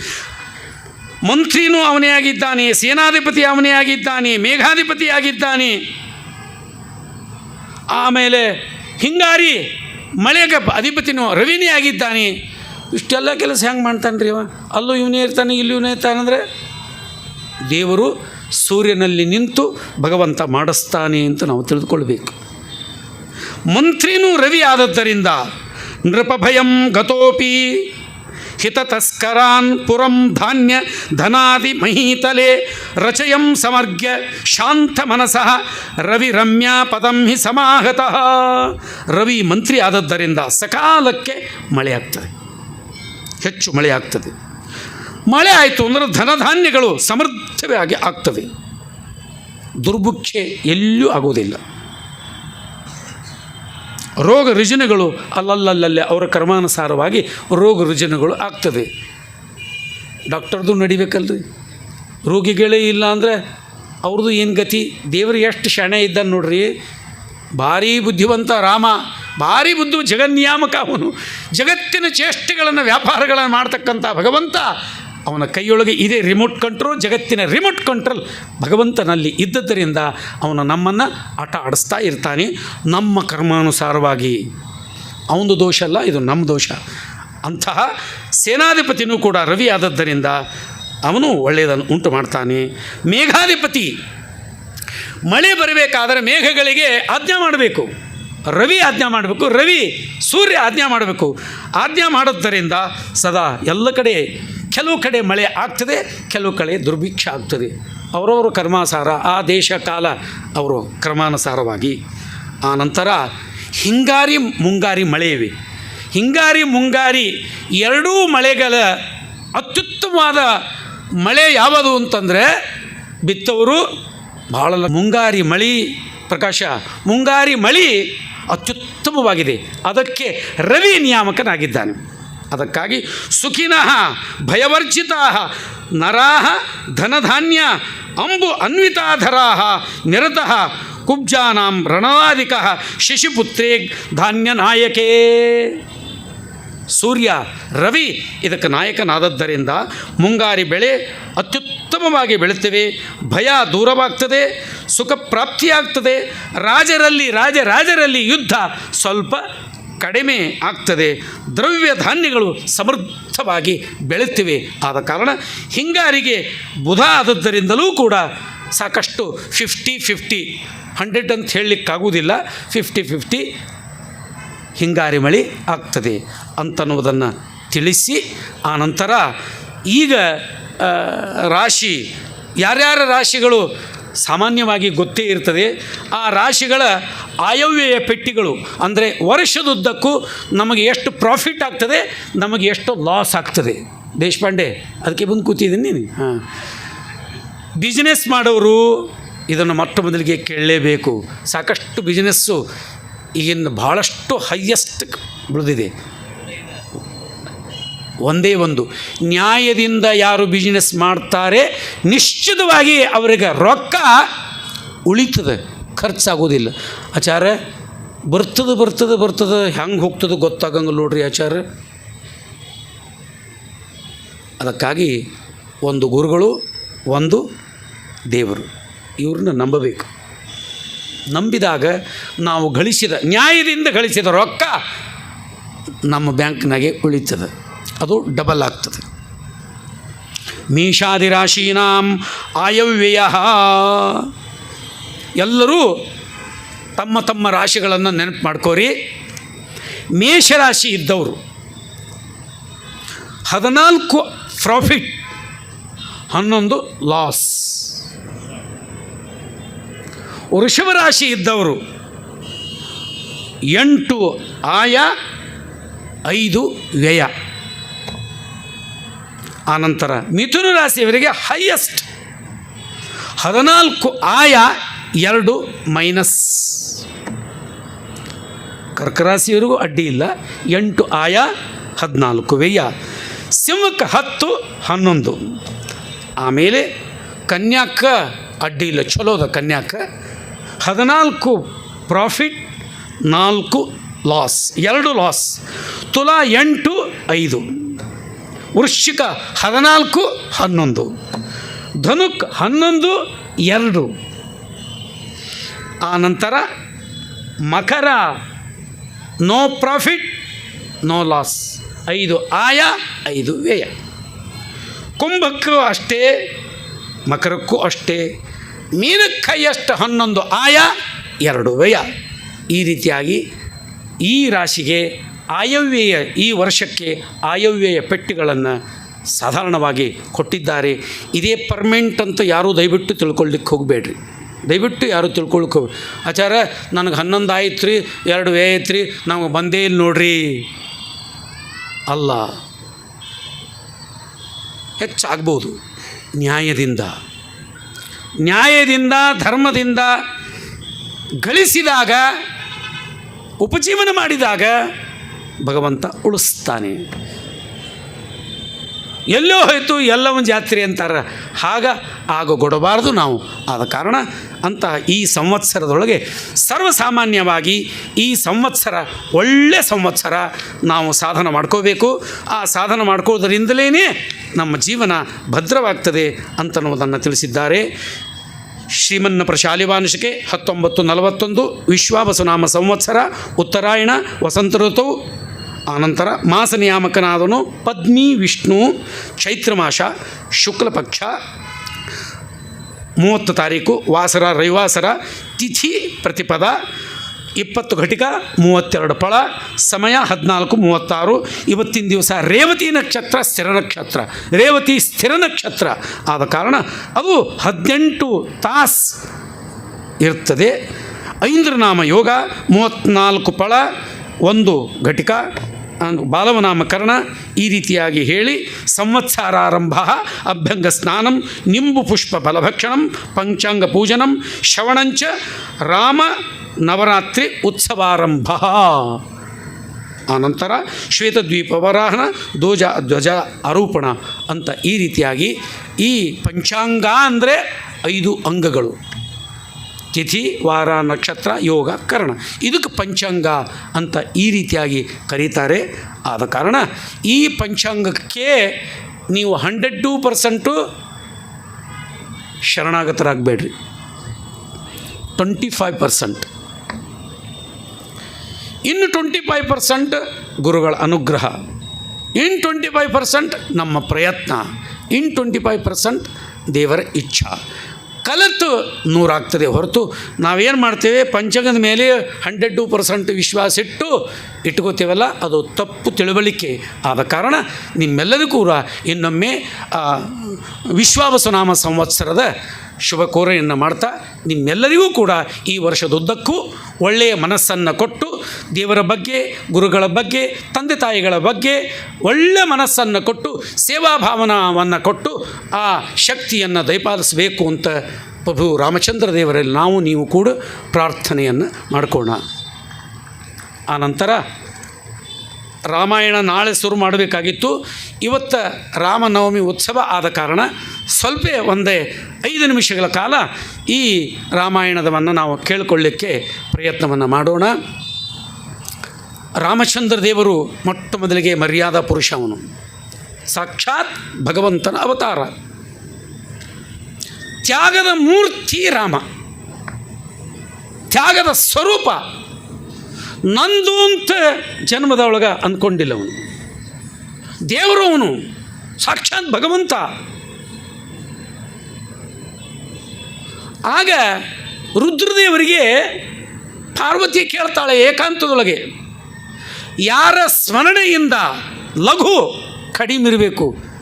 ಮಂತ್ರಿನೂ ಅವನೇ ಆಗಿದ್ದಾನೆ, ಸೇನಾಧಿಪತಿ ಅವನೇ ಆಗಿದ್ದಾನೆ, ಮೇಘಾಧಿಪತಿ ಆಗಿದ್ದಾನೆ. ಆಮೇಲೆ ಹಿಂಗಾರಿ ಮಳೆಗೆ ಅಧಿಪತಿನೂ ರವಿನೇ ಆಗಿದ್ದಾನೆ. ಇಷ್ಟೆಲ್ಲ ಕೆಲಸ ಹೆಂಗೆ ಮಾಡ್ತಾನೆ ರೀ ಅವ? ಅಲ್ಲೂ ಇವನೇ ಇರ್ತಾನೆ, ಇಲ್ಲಿ ಇವನೇ ಇರ್ತಾನಂದರೆ ದೇವರು ಸೂರ್ಯನಲ್ಲಿ ನಿಂತು ಭಗವಂತ ಮಾಡಿಸ್ತಾನೆ ಅಂತ ನಾವು ತಿಳಿದುಕೊಳ್ಬೇಕು. ಮಂತ್ರಿನೂ ರವಿ ಆದದ್ದರಿಂದ ನೃಪಭಯಂ ಗತೋಪಿ ಹಿತತಸ್ಕರಾನ್ ಪುರಂ ಧಾನ್ಯ ಧನಾದಿ ಮಹೀತಲೆ ರಚಯಂ ಸಮರ್ಗ್ಯ ಶಾಂತ ಮನಸಃ ರವಿ ರಮ್ಯಾ ಪದಂ ಹಿ ಸಮಾಹತಃ. ರವಿ ಮಂತ್ರಿ ಆದದ್ದರಿಂದ ಸಕಾಲಕ್ಕೆ ಮಳೆ ಆಗ್ತದೆ. ಹೆಚ್ಚು ಮಳೆ ಆಗ್ತದೆ. ಮಳೆ ಆಯಿತು ಅಂದರೆ ಧನಧಾನ್ಯಗಳು ಸಮೃದ್ಧವಾಗಿ ಆಗ್ತವೆ. ದುರ್ಭುಕ್ಷೆ ಎಲ್ಲೂ ಆಗೋದಿಲ್ಲ. ರೋಗ ರುಜಿನಗಳು ಅಲ್ಲಲ್ಲಲ್ಲಲ್ಲೇ ಅವರ ಕರ್ಮಾನುಸಾರವಾಗಿ ರೋಗ ರುಜಿನಗಳು ಆಗ್ತದೆ ಡಾಕ್ಟರ್ದು ನಡಿಬೇಕಲ್ರಿ. ರೋಗಿಗಳೇ ಇಲ್ಲ ಅಂದರೆ ಅವ್ರದ್ದು ಏನು ಗತಿ? ದೇವರು ಎಷ್ಟು ಶಣೆ ಇದ್ದಾನೆ ನೋಡ್ರಿ. ಭಾರೀ ಬುದ್ಧಿವಂತ ರಾಮ, ಭಾರಿ ಬುದ್ಧಿ ಜಗನ್ನಿಯಾಮಕ ಅವನು. ಜಗತ್ತಿನ ಚೇಷ್ಟೆಗಳನ್ನು ವ್ಯಾಪಾರಗಳನ್ನು ಮಾಡ್ತಕ್ಕಂಥ ಭಗವಂತ ಅವನ ಕೈಯೊಳಗೆ ಇದೇ ರಿಮೋಟ್ ಕಂಟ್ರೋಲ್ ಜಗತ್ತಿನ ರಿಮೋಟ್ ಕಂಟ್ರೋಲ್ ಭಗವಂತನಲ್ಲಿ ಇದ್ದದ್ದರಿಂದ ಅವನು ನಮ್ಮನ್ನು ಆಟ ಆಡಿಸ್ತಾ ಇರ್ತಾನೆ. ನಮ್ಮ ಕರ್ಮಾನುಸಾರವಾಗಿ. ಅವನದು ದೋಷ ಅಲ್ಲ, ಇದು ನಮ್ಮ ದೋಷ. ಅಂತಹ ಸೇನಾಧಿಪತಿನೂ ಕೂಡ ರವಿ ಆದದ್ದರಿಂದ ಅವನು ಒಳ್ಳೆಯದನ್ನು ಉಂಟು ಮಾಡ್ತಾನೆ. ಮೇಘಾಧಿಪತಿ. ಮಳೆ ಬರಬೇಕಾದರೆ ಮೇಘಗಳಿಗೆ ಆಜ್ಞಾ ಮಾಡಬೇಕು. ರವಿ ಆಜ್ಞಾ ಮಾಡಬೇಕು. ರವಿ ಸೂರ್ಯ ಆಜ್ಞಾ ಮಾಡಬೇಕು. ಆಜ್ಞಾ ಮಾಡೋದರಿಂದ ಸದಾ ಎಲ್ಲ ಕಡೆ ಕೆಲವು ಕಡೆ ಮಳೆ ಆಗ್ತದೆ, ಕೆಲವು ಕಡೆ ದುರ್ಭಿಕ್ಷ ಆಗ್ತದೆ. ಅವರವರು ಕರ್ಮಾಸಾರ, ಆ ದೇಶ ಕಾಲ ಅವರು ಕ್ರಮಾನುಸಾರವಾಗಿ. ಆ ನಂತರ ಹಿಂಗಾರಿ ಮುಂಗಾರಿ ಮಳೆ ಇವೆ ಹಿಂಗಾರಿ ಮುಂಗಾರಿ ಎರಡೂ ಮಳೆಗಳ ಅತ್ಯುತ್ತಮವಾದ ಮಳೆ ಯಾವುದು ಅಂತಂದರೆ, ಬಿತ್ತವರು ಭಾಳ ಮುಂಗಾರಿ ಮಳಿ ಪ್ರಕಾಶ, ಮುಂಗಾರಿ ಮಳಿ ಅತ್ಯುತ್ತಮವಾಗಿದೆ. ಅದಕ್ಕೆ ರವಿ ನಿಯಾಮಕನಾಗಿದ್ದಾನೆ. ಅದಕ್ಕಾಗಿ ಸುಖಿನಃ, ಭಯವರ್ಜಿತಾ ನರಾಹ ಧನಧಾನ್ಯ, ಅಂಬು ಅನ್ವಿತಾಧರಾಹ ನಿರತಃ, ಕುಬ್ಜಾನಾಂ ರಣವಾದಿಕ ಶಶಿಪುತ್ರೇ ಧಾನ್ಯ ನಾಯಕೇ ಸೂರ್ಯ, ರವಿ ಇದಕ್ಕೆ ನಾಯಕನಾದದ್ದರಿಂದ ಮುಂಗಾರಿ ಬೆಳೆ ಅತ್ಯುತ್ತಮವಾಗಿ ಬೆಳೆತೇವೆ ಭಯ ದೂರವಾಗ್ತದೆ ಸುಖ ಪ್ರಾಪ್ತಿಯಾಗ್ತದೆ ರಾಜರಲ್ಲಿ ರಾಜರಾಜರಲ್ಲಿ ಯುದ್ಧ ಸ್ವಲ್ಪ ಕಡಿಮೆ ಆಗ್ತದೆ. ದ್ರವ್ಯ ಧಾನ್ಯಗಳು ಸಮೃದ್ಧವಾಗಿ ಬೆಳೆಯುತ್ತಿವೆ. ಆದ ಕಾರಣ ಹಿಂಗಾರಿಗೆ ಬುಧ ಆದದ್ದರಿಂದಲೂ ಕೂಡ ಸಾಕಷ್ಟು ಫಿಫ್ಟಿ ಫಿಫ್ಟಿ ಹಂಡ್ರೆಡ್ ಅಂತ ಹೇಳಲಿಕ್ಕಾಗುವುದಿಲ್ಲ. ಫಿಫ್ಟಿ ಫಿಫ್ಟಿ ಹಿಂಗಾರಿ ಮಳೆ ಆಗ್ತದೆ ಅಂತನ್ನುವುದನ್ನು ತಿಳಿಸಿ ಆನಂತರ ಈಗ ರಾಶಿ, ಯಾರ್ಯಾರ ರಾಶಿಗಳು ಸಾಮಾನ್ಯವಾಗಿ ಗೊತ್ತೇ ಇರ್ತದೆ. ಆ ರಾಶಿಗಳ ಆಯವ್ಯಯ ಪೆಟ್ಟಿಗಳು ಅಂದರೆ ವರ್ಷದುದ್ದಕ್ಕೂ ನಮಗೆ ಎಷ್ಟು ಪ್ರಾಫಿಟ್ ಆಗ್ತದೆ, ನಮಗೆ ಎಷ್ಟು ಲಾಸ್ ಆಗ್ತದೆ. ದೇಶಪಾಂಡೆ, ಅದಕ್ಕೆ ಬಂದು ಕೂತಿದ್ದೀನಿ ನೀನು. ಹಾಂ. ಬಿಸ್ನೆಸ್ ಮಾಡೋರು ಇದನ್ನು ಮೊಟ್ಟ ಮೊದಲಿಗೆ ಕೇಳಲೇಬೇಕು. ಸಾಕಷ್ಟು ಬಿಸ್ನೆಸ್ಸು ಈಗಿನ ಭಾಳಷ್ಟು ಹೈಯೆಸ್ಟ್ ಬೆಳೆದಿದೆ. ಒಂದೇ ಒಂದು. ನ್ಯಾಯದಿಂದ ಯಾರು ಬಿಸ್ನೆಸ್ ಮಾಡ್ತಾರೆ, ನಿಶ್ಚಿತವಾಗಿ ಅವರಿಗೆ ರೊಕ್ಕ ಉಳಿತದೆ. ಖರ್ಚಾಗೋದಿಲ್ಲ. ಆಚಾರ ಬರ್ತದೆ ಬರ್ತದೆ ಬರ್ತದೆ, ಹೆಂಗೆ ಹೋಗ್ತದೆ ಗೊತ್ತಾಗಂಗಿಲ್ಲ ನೋಡ್ರಿ ಆಚಾರ ಅದಕ್ಕಾಗಿ ಒಂದು ಗುರುಗಳು, ಒಂದು ದೇವರು. ಇವ್ರನ್ನ ನಂಬಬೇಕು. ನಂಬಿದಾಗ ನಾವು ಗಳಿಸಿದ, ನ್ಯಾಯದಿಂದ ಗಳಿಸಿದ ರೊಕ್ಕ ನಮ್ಮ ಬ್ಯಾಂಕ್ನಾಗೆ ಉಳಿತದೆ. ಅದು ಡಬಲ್ ಆಗ್ತದೆ. ಮೀಷಾದಿರಾಶೀನಾಂ ಆಯವ್ಯಯ. ಎಲ್ಲರೂ ತಮ್ಮ ತಮ್ಮ ರಾಶಿಗಳನ್ನು ನೆನಪು ಮಾಡ್ಕೋರಿ. ಮೇಷರಾಶಿ ಇದ್ದವರು ಹದಿನಾಲ್ಕು ಪ್ರಾಫಿಟ್ ಹನ್ನೊಂದು ಲಾಸ್ ವೃಷಭ ರಾಶಿ ಇದ್ದವರು ಎಂಟು ಆಯ, ಐದು ವ್ಯಯ. ಆನಂತರ ಮಿಥುನ ರಾಶಿಯವರಿಗೆ ಹೈಯೆಸ್ಟ್ ಹದಿನಾಲ್ಕು ಆಯ ಎರಡು ಮೈನಸ್ ಕರ್ಕರಾಶಿಯವರಿಗೂ ಅಡ್ಡಿ ಇಲ್ಲ. ಎಂಟು ಆಯ ಹದಿನಾಲ್ಕು ವ್ಯಯ. ಸಿಂಹಕ್ಕೆ ಹತ್ತು, ಹನ್ನೊಂದು. ಆಮೇಲೆ ಕನ್ಯಾಕ ಅಡ್ಡಿ ಇಲ್ಲ. ಚಲೋದ ಕನ್ಯಾಕ ಹದಿನಾಲ್ಕು ಪ್ರಾಫಿಟ್ ನಾಲ್ಕು ಲಾಸ್ ಎರಡು ಲಾಸ್ ತುಲಾ ಎಂಟು ಐದು. ವೃಶ್ಚಿಕ ಹದಿನಾಲ್ಕು, ಹನ್ನೊಂದು. ಧನುಕ್ ಹನ್ನೊಂದು, ಎರಡು. ಆ ನಂತರ ಮಕರ, ನೋ ಪ್ರಾಫಿಟ್, ನೋ ಲಾಸ್. ಐದು ಆಯ, ಐದು ವ್ಯಯ. ಕುಂಭಕ್ಕೂ ಅಷ್ಟೇ, ಮಕರಕ್ಕೂ ಅಷ್ಟೇ, ಮೀನಕ್ಕೈಯಷ್ಟು ಹನ್ನೊಂದು ಆಯ, ಎರಡು ವ್ಯಯ. ಈ ರೀತಿಯಾಗಿ ಈ ರಾಶಿಗೆ ಆಯವ್ಯಯ ಈ ವರ್ಷಕ್ಕೆ ಆಯವ್ಯಯ ಪೆಟ್ಟಿಗಳನ್ನು ಸಾಧಾರಣವಾಗಿ ಕೊಟ್ಟಿದ್ದಾರೆ. ಇದೇ ಪರ್ಮೆಂಟ್ ಅಂತ ಯಾರೂ ದಯವಿಟ್ಟು ತಿಳ್ಕೊಳ್ಳಿಕ್ಕೆ ಹೋಗಬೇಡ್ರಿ. ದಯವಿಟ್ಟು ಯಾರು ತಿಳ್ಕೊಳಕ್ಕೆ ಹೋಗಿ ಆಚಾರ ನನಗೆ ಹನ್ನೊಂದು ಆಯ್ತು ರೀ ಎರಡು ವ್ಯಯ ಐತ್ರಿ ನಾವು ಬಂದೇ ಇಲ್ಲಿ ನೋಡ್ರಿ. ಅಲ್ಲ, ಹೆಚ್ಚಾಗ್ಬೋದು. ನ್ಯಾಯದಿಂದ. ನ್ಯಾಯದಿಂದ, ಧರ್ಮದಿಂದ ಗಳಿಸಿದಾಗ, ಉಪಜೀವನ ಮಾಡಿದಾಗ ಭಗವಂತ ಉಳಿಸ್ತಾನೆ. ಎಲ್ಲೋ ಹೋಯಿತು ಎಲ್ಲವ ಜಾತ್ರೆ ಅಂತಾರೆ. ಆಗ ಆಗ ಕೊಡಬಾರ್ದು ನಾವು. ಆದ ಕಾರಣ ಅಂತ ಈ ಸಂವತ್ಸರದೊಳಗೆ ಸರ್ವಸಾಮಾನ್ಯವಾಗಿ ಈ ಸಂವತ್ಸರ, ಒಳ್ಳೆ ಸಂವತ್ಸರ ನಾವು ಸಾಧನ ಮಾಡ್ಕೋಬೇಕು. ಆ ಸಾಧನ ಮಾಡ್ಕೋದ್ರಿಂದಲೇ ನಮ್ಮ ಜೀವನ ಭದ್ರವಾಗ್ತದೆ ಅಂತನ್ನುವುದನ್ನು ತಿಳಿಸಿದ್ದಾರೆ. ಶ್ರೀಮನ್ನ ಪ್ರಶಾಲಿವಾಂಶಕ್ಕೆ ಹತ್ತೊಂಬತ್ತು ನಲವತ್ತೊಂದು ವಿಶ್ವಾವಸುನಾಮ ಸಂವತ್ಸರ, ಉತ್ತರಾಯಣ ವಸಂತ ಋತುವು ಆನಂತರ ಮಾಸ ನಿಯಾಮಕನಾದನು ಪದ್ಮಿ ವಿಷ್ಣು ಚೈತ್ರ ಮಾಸ ಶುಕ್ಲಪಕ್ಷ ಮೂವತ್ತು ತಾರೀಕು ವಾಸರ ರವಿವಾಸರ ತಿಥಿ ಪ್ರತಿಪದ ಇಪ್ಪತ್ತು ಘಟಿಕ ಮೂವತ್ತೆರಡು ಫಳ ಸಮಯ ಹದಿನಾಲ್ಕು ಮೂವತ್ತಾರು. ಇವತ್ತಿನ ದಿವಸ ರೇವತಿ ನಕ್ಷತ್ರ, ಸ್ಥಿರ ನಕ್ಷತ್ರ. ರೇವತಿ ಸ್ಥಿರ ನಕ್ಷತ್ರ ಆದ ಕಾರಣ ಅದು ಹದಿನೆಂಟು ತಾಸ್ ಇರ್ತದೆ. ಐಂದ್ರನಾಮ ಯೋಗ ಮೂವತ್ತ್ನಾಲ್ಕು ಫಳ ಒಂದು ಘಟಿಕ ಬಾಲವನಾಮಕರಣ ಈ ರೀತಿಯಾಗಿ ಹೇಳಿ ಸಂವತ್ಸರಾರಂಭ ಅಭ್ಯಂಗ ಸ್ನಾನಂ, ನಿಂಬು ಪುಷ್ಪ ಫಲಭಕ್ಷಣಂ, ಪಂಚಾಂಗ ಪೂಜನಂ, ಶ್ರವಣಂಚ ರಾಮ ನವರಾತ್ರಿ ಉತ್ಸವಾರಂಭ. ಆನಂತರ ಶ್ವೇತದ್ವೀಪ ವರಾಹನ ಧ್ವಜ ಧ್ವಜ ಆರೋಪಣ ಅಂತ ಈ ರೀತಿಯಾಗಿ ಈ ಪಂಚಾಂಗ ಅಂದರೆ ಐದು ಅಂಗಗಳು. ತಿಥಿ, ವಾರ, ನಕ್ಷತ್ರ, ಯೋಗ, ಕರ್ಣ. ಇದಕ್ಕೆ ಪಂಚಾಂಗ ಅಂತ ಈ ರೀತಿಯಾಗಿ ಕರೀತಾರೆ. ಆದ ಕಾರಣ ಈ ಪಂಚಾಂಗಕ್ಕೆ ನೀವು hundred two percent ಶರಣಾಗತರಾಗಬೇಡ್ರಿ. Twenty five percent. ಇನ್ನು ಟ್ವೆಂಟಿ ಫೈವ್ ಪರ್ಸೆಂಟ್ ಗುರುಗಳ ಅನುಗ್ರಹ. ಇನ್ ಟ್ವೆಂಟಿ ಫೈವ್ ಪರ್ಸೆಂಟ್ ನಮ್ಮ ಪ್ರಯತ್ನ. ಇನ್ ಟ್ವೆಂಟಿ ಫೈವ್ ಪರ್ಸೆಂಟ್ ದೇವರ ಇಚ್ಛಾ. ಕಲಿತು ನೂರಾಗ್ತದೆ ಹೊರತು ನಾವೇನು ಮಾಡ್ತೇವೆ? ಪಂಚಾಂಗದ ಮೇಲೆ ಹಂಡ್ರೆಡ್ ಟು ಪರ್ಸೆಂಟ್ ವಿಶ್ವಾಸ ಇಟ್ಟು ಇಟ್ಕೋತೇವಲ್ಲ, ಅದು ತಪ್ಪು ತಿಳುವಳಿಕೆ ಆದ ಕಾರಣ ನಿಮ್ಮೆಲ್ಲರಿಗೂ ಕೂಡ ಇನ್ನೊಮ್ಮೆ ವಿಶ್ವಾವಸುನಾಮ ಸಂವತ್ಸರದ ಶುಭ ಕೋರೆಯನ್ನು ಮಾಡ್ತಾ ನಿಮ್ಮೆಲ್ಲರಿಗೂ ಕೂಡ ಈ ವರ್ಷದುದ್ದಕ್ಕೂ ಒಳ್ಳೆಯ ಮನಸ್ಸನ್ನು ಕೊಟ್ಟು ದೇವರ ಬಗ್ಗೆ, ಗುರುಗಳ ಬಗ್ಗೆ, ತಂದೆ ತಾಯಿಗಳ ಬಗ್ಗೆ ಒಳ್ಳೆಯ ಮನಸ್ಸನ್ನು ಕೊಟ್ಟು, ಸೇವಾ ಸೇವಾಭಾವನವನ್ನು ಕೊಟ್ಟು ಆ ಶಕ್ತಿಯನ್ನು ದಯಪಾಲಿಸಬೇಕು ಅಂತ ಪ್ರಭು ರಾಮಚಂದ್ರ ದೇವರಲ್ಲಿ ನಾವು, ನೀವು ಕೂಡ ಪ್ರಾರ್ಥನೆಯನ್ನು ಮಾಡಿಕೊಳ್ಳೋಣ ಆನಂತರ ರಾಮಾಯಣ ನಾಳೆ ಶುರು ಮಾಡಬೇಕಾಗಿತ್ತು. ಇವತ್ತು ರಾಮನವಮಿ ಉತ್ಸವ ಆದ ಕಾರಣ ಸ್ವಲ್ಪ ಒಂದೇ ಐದು ನಿಮಿಷಗಳ ಕಾಲ ಈ ರಾಮಾಯಣದವನ್ನು ನಾವು ಕೇಳಿಕೊಳ್ಳಿಕ್ಕೆ ಪ್ರಯತ್ನವನ್ನು ಮಾಡೋಣ. ರಾಮಚಂದ್ರ ದೇವರು ಮೊಟ್ಟ ಮೊದಲಿಗೆ ಮರ್ಯಾದಾ ಪುರುಷ ಅವನು. ಸಾಕ್ಷಾತ್ ಭಗವಂತನ ಅವತಾರ. ತ್ಯಾಗದ ಮೂರ್ತಿ ರಾಮ. ತ್ಯಾಗದ ಸ್ವರೂಪ ನಂದು ಅಂತ ಜನ್ಮದ ಒಳಗೆ ಅಂದ್ಕೊಂಡಿಲ್ಲ ಅವನು ದೇವರು ಅವನು, ಸಾಕ್ಷಾತ್ ಭಗವಂತ. ಆಗ ರುದ್ರದೇವರಿಗೆ ಪಾರ್ವತಿ ಕೇಳ್ತಾಳೆ ಏಕಾಂತದೊಳಗೆ, ಯಾರ ಸ್ಮರಣೆಯಿಂದ ಲಘು ಕಡಿಮೆ ಇರಬೇಕು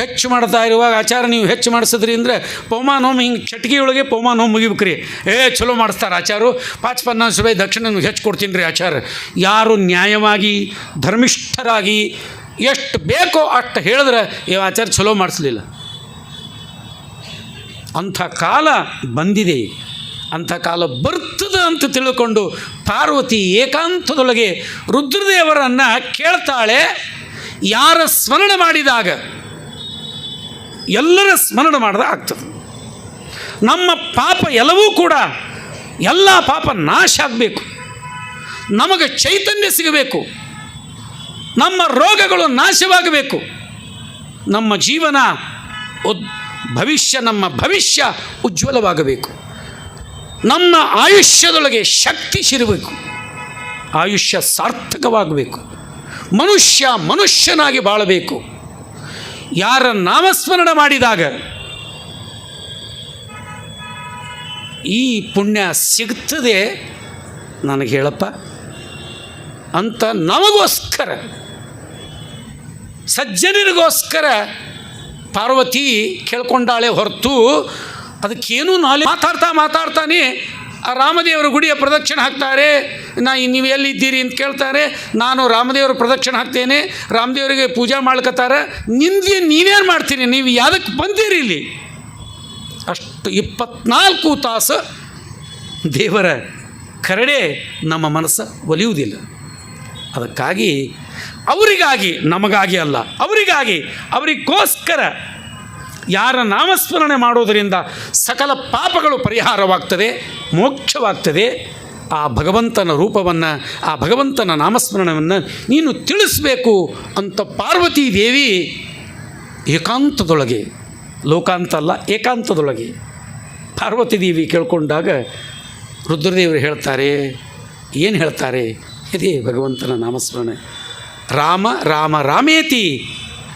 ಹೆಚ್ಚು ಮಾಡ್ತಾ ಇರುವಾಗ ಆಚಾರ ನೀವು ಹೆಚ್ಚು ಮಾಡಿಸಿದ್ರಿ ಅಂದರೆ ಪೌಮಾನ್ ಹೋಮ್ ಹಿಂಗೆ ಚಟ್ಕಿಯೊಳಗೆ ಪೌಮಾನ ಹೋಮ್ ಮುಗಿಬೇಕ್ರಿ. ಏ, ಚಲೋ ಮಾಡಿಸ್ತಾರೆ ಆಚಾರು. ಪಾಚ್ ಪನ್ನಾಸ್ ರೂಪಾಯಿ ದಕ್ಷಿಣ ಹೆಚ್ಚು ಕೊಡ್ತೀನಿ ರೀ ಆಚಾರ. ಯಾರು ನ್ಯಾಯವಾಗಿ, ಧರ್ಮಿಷ್ಠರಾಗಿ ಎಷ್ಟು ಬೇಕೋ ಅಷ್ಟು ಹೇಳಿದ್ರೆ ಈ ಆಚಾರ ಚಲೋ ಮಾಡಿಸ್ಲಿಲ್ಲ. ಅಂಥ ಕಾಲ ಬಂದಿದೆ. ಅಂಥ ಕಾಲ ಬರ್ತದೆ ಅಂತ ತಿಳ್ಕೊಂಡು ಪಾರ್ವತಿ ಏಕಾಂತದೊಳಗೆ ರುದ್ರದೇವರನ್ನು ಕೇಳ್ತಾಳೆ. ಯಾರ ಸ್ಮರಣೆ ಮಾಡಿದಾಗ ಎಲ್ಲರ ಸ್ಮರಣೆ ಮಾಡಿದ ಆಗ್ತದೆ. ನಮ್ಮ ಪಾಪ ಎಲ್ಲವೂ ಕೂಡ ಎಲ್ಲ ಪಾಪ ನಾಶ ಆಗಬೇಕು. ನಮಗೆ ಚೈತನ್ಯ ಸಿಗಬೇಕು. ನಮ್ಮ ರೋಗಗಳು ನಾಶವಾಗಬೇಕು. ನಮ್ಮ ಜೀವನ ಉದ್, ಭವಿಷ್ಯ, ನಮ್ಮ ಭವಿಷ್ಯ ಉಜ್ವಲವಾಗಬೇಕು. ನಮ್ಮ ಆಯುಷ್ಯದೊಳಗೆ ಶಕ್ತಿ ಸಿರಬೇಕು ಆಯುಷ್ಯ ಸಾರ್ಥಕವಾಗಬೇಕು. ಮನುಷ್ಯ ಮನುಷ್ಯನಾಗಿ ಬಾಳಬೇಕು. ಯಾರ ನಾಮಸ್ಮರಣ ಮಾಡಿದಾಗ ಈ ಪುಣ್ಯ ಸಿಗ್ತದೆ ನನಗೆ ಹೇಳಪ್ಪ ಅಂತ ನಮಗೋಸ್ಕರ, ಸಜ್ಜನರಿಗೋಸ್ಕರ ಪಾರ್ವತಿ ಕೇಳ್ಕೊಂಡಾಳೆ ಹೊರತು ಅದಕ್ಕೇನು ನಾಲೆ ಮಾತಾಡ್ತಾ ಮಾತಾಡ್ತಾನೆ ಆ ರಾಮದೇವರ ಗುಡಿಯ ಪ್ರದಕ್ಷಿಣೆ ಹಾಕ್ತಾರೆ. ನಾ ನೀವು ಎಲ್ಲಿದ್ದೀರಿ ಅಂತ ಕೇಳ್ತಾರೆ. ನಾನು ರಾಮದೇವರ ಪ್ರದಕ್ಷಿಣೆ ಹಾಕ್ತೇನೆ. ರಾಮದೇವರಿಗೆ ಪೂಜೆ ಮಾಡ್ಕೊತಾರೆ ನಿಂದೆ ನೀವೇನು ಮಾಡ್ತೀರಿ? ನೀವು ಯಾವುದಕ್ಕೆ ಬಂದಿರಿ ಇಲ್ಲಿ? ಅಷ್ಟು ಇಪ್ಪತ್ನಾಲ್ಕು ತಾಸು ದೇವರ ಕರಡೆ ನಮ್ಮ ಮನಸ್ಸು ಒಲಿಯುವುದಿಲ್ಲ. ಅದಕ್ಕಾಗಿ ಅವರಿಗಾಗಿ, ನಮಗಾಗಿ ಅಲ್ಲ, ಅವರಿಗಾಗಿ, ಅವರಿಗೋಸ್ಕರ ಯಾರ ನಾಮಸ್ಮರಣೆ ಮಾಡೋದರಿಂದ ಸಕಲ ಪಾಪಗಳು ಪರಿಹಾರವಾಗ್ತದೆ, ಮೋಕ್ಷವಾಗ್ತದೆ. ಆ ಭಗವಂತನ ರೂಪವನ್ನು, ಆ ಭಗವಂತನ ನಾಮಸ್ಮರಣವನ್ನು ನೀನು ತಿಳಿಸಬೇಕು ಅಂತ ಪಾರ್ವತೀ ದೇವಿ ಏಕಾಂತದೊಳಗೆ, ಲೋಕಾಂತ ಅಲ್ಲ, ಏಕಾಂತದೊಳಗೆ ಪಾರ್ವತಿ ದೇವಿ ಕೇಳ್ಕೊಂಡಾಗ ರುದ್ರದೇವರು ಹೇಳ್ತಾರೆ, ಏನು ಹೇಳ್ತಾರೆ? ಇದೇ ಭಗವಂತನ ನಾಮಸ್ಮರಣೆ. ರಾಮ ರಾಮ, ರಾಮೇತಿ,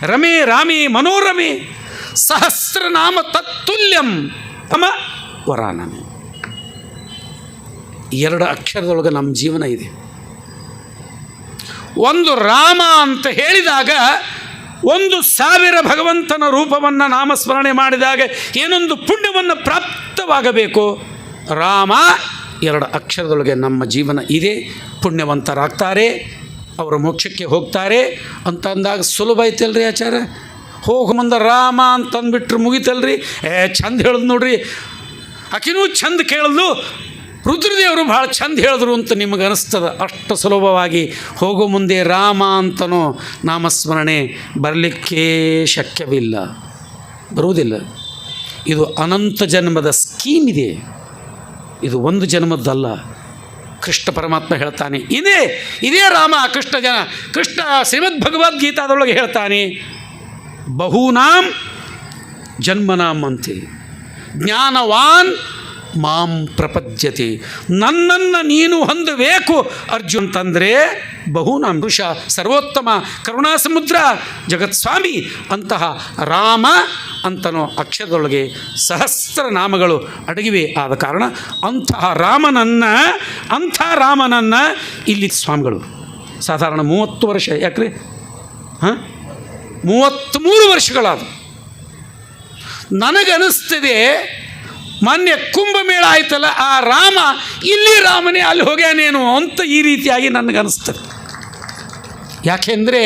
ರಮೇ, ರಾಮೇ, ಮನೋರಮೆ. ಸಹಸ್ರನಾಮ ತತ್ತುಲ್ಯಂ. ತಮ ವರಾನನೆ ಎರಡು ಅಕ್ಷರದೊಳಗೆ ನಮ್ಮ ಜೀವನ ಇದೆ. ಒಂದು ರಾಮ ಅಂತ ಹೇಳಿದಾಗ, ಒಂದು ಸಾವಿರ ಭಗವಂತನ ರೂಪವನ್ನು ನಾಮಸ್ಮರಣೆ ಮಾಡಿದಾಗ ಏನೊಂದು ಪುಣ್ಯವನ್ನು ಪ್ರಾಪ್ತವಾಗಬೇಕು? ರಾಮ ಎರಡು ಅಕ್ಷರದೊಳಗೆ ನಮ್ಮ ಜೀವನ ಇದೆ, ಪುಣ್ಯವಂತರಾಗ್ತಾರೆ, ಅವರು ಮೋಕ್ಷಕ್ಕೆ ಹೋಗ್ತಾರೆ ಅಂತ ಅಂದಾಗ ಸುಲಭ ಐತಲ್ರಿ ಆಚಾರ? ಹೋಗು ಮುಂದೆ ರಾಮ ಅಂತಂದ್ಬಿಟ್ರೆ ಮುಗಿತಲ್ರಿ. ಏ ಚಂದ ಹೇಳ್ದು ನೋಡ್ರಿ. ಆಕಿನೂ ಚಂದ ಕೇಳಿದ್ಲು. ರುದ್ರದೇವರು ಭಾಳ ಚಂದ ಹೇಳಿದ್ರು ಅಂತ ನಿಮಗೆ ಅನಿಸ್ತದೆ. ಅಷ್ಟು ಸುಲಭವಾಗಿ ಹೋಗೋ ಮುಂದೆ ರಾಮ ಅಂತನೋ ನಾಮಸ್ಮರಣೆ ಬರಲಿಕ್ಕೆ ಶಕ್ಯವಿಲ್ಲ. ಬರುವುದಿಲ್ಲ. ಇದು ಅನಂತ ಜನ್ಮದ ಸ್ಕೀಮ್ ಇದೆ. ಇದು ಒಂದು ಜನ್ಮದ್ದಲ್ಲ. ಕೃಷ್ಣ ಪರಮಾತ್ಮ ಹೇಳ್ತಾನೆ, ಇದೇ ಇದೇ ರಾಮ ಕೃಷ್ಣ ಜನ, ಕೃಷ್ಣ ಶ್ರೀಮದ್ ಭಗವದ್ಗೀತಾದೊಳಗೆ ಹೇಳ್ತಾನೆ ಬಹೂನಾಂ ಜನ್ಮನಾಂ ಅಂತ. ಜ್ಞಾನವಾನ್ ಮಾಂ ಪ್ರಪದ್ಯತೆ. ನನ್ನನ್ನು ನೀನು ಹೊಂದಬೇಕು ಅರ್ಜುನ್ ತಂದರೆ ಬಹುನಾಂ ಋಷ ಸರ್ವೋತ್ತಮ ಕರುಣಾಸಮುದ್ರ ಜಗತ್ಸ್ವಾಮಿ ಅಂತಹ ರಾಮ ಅಂತನೋ ಅಕ್ಷರದೊಳಗೆ ಸಹಸ್ರ ನಾಮಗಳು ಅಡಗಿವೆ ಆದ ಕಾರಣ ಅಂತಹ ರಾಮನನ್ನು, ಅಂಥ ರಾಮನನ್ನು ಇಲ್ಲಿ ಸ್ವಾಮಿಗಳು. ಸಾಧಾರಣ ಮೂವತ್ತು ವರ್ಷ ಯಾಕ್ರಿ? ಹಾಂ? ಮೂವತ್ತ್ಮೂರು ವರ್ಷಗಳಾದವು ನನಗನ್ನಿಸ್ತದೆ ಮೊನ್ನೆ ಕುಂಭಮೇಳ ಆಯ್ತಲ್ಲ, ಆ ರಾಮ ಇಲ್ಲಿ ರಾಮನೇ, ಅಲ್ಲಿ ಹೋಗ್ಯಾನೇನು ಅಂತ ಈ ರೀತಿಯಾಗಿ ನನಗನ್ನಿಸ್ತದೆ ಯಾಕೆಂದರೆ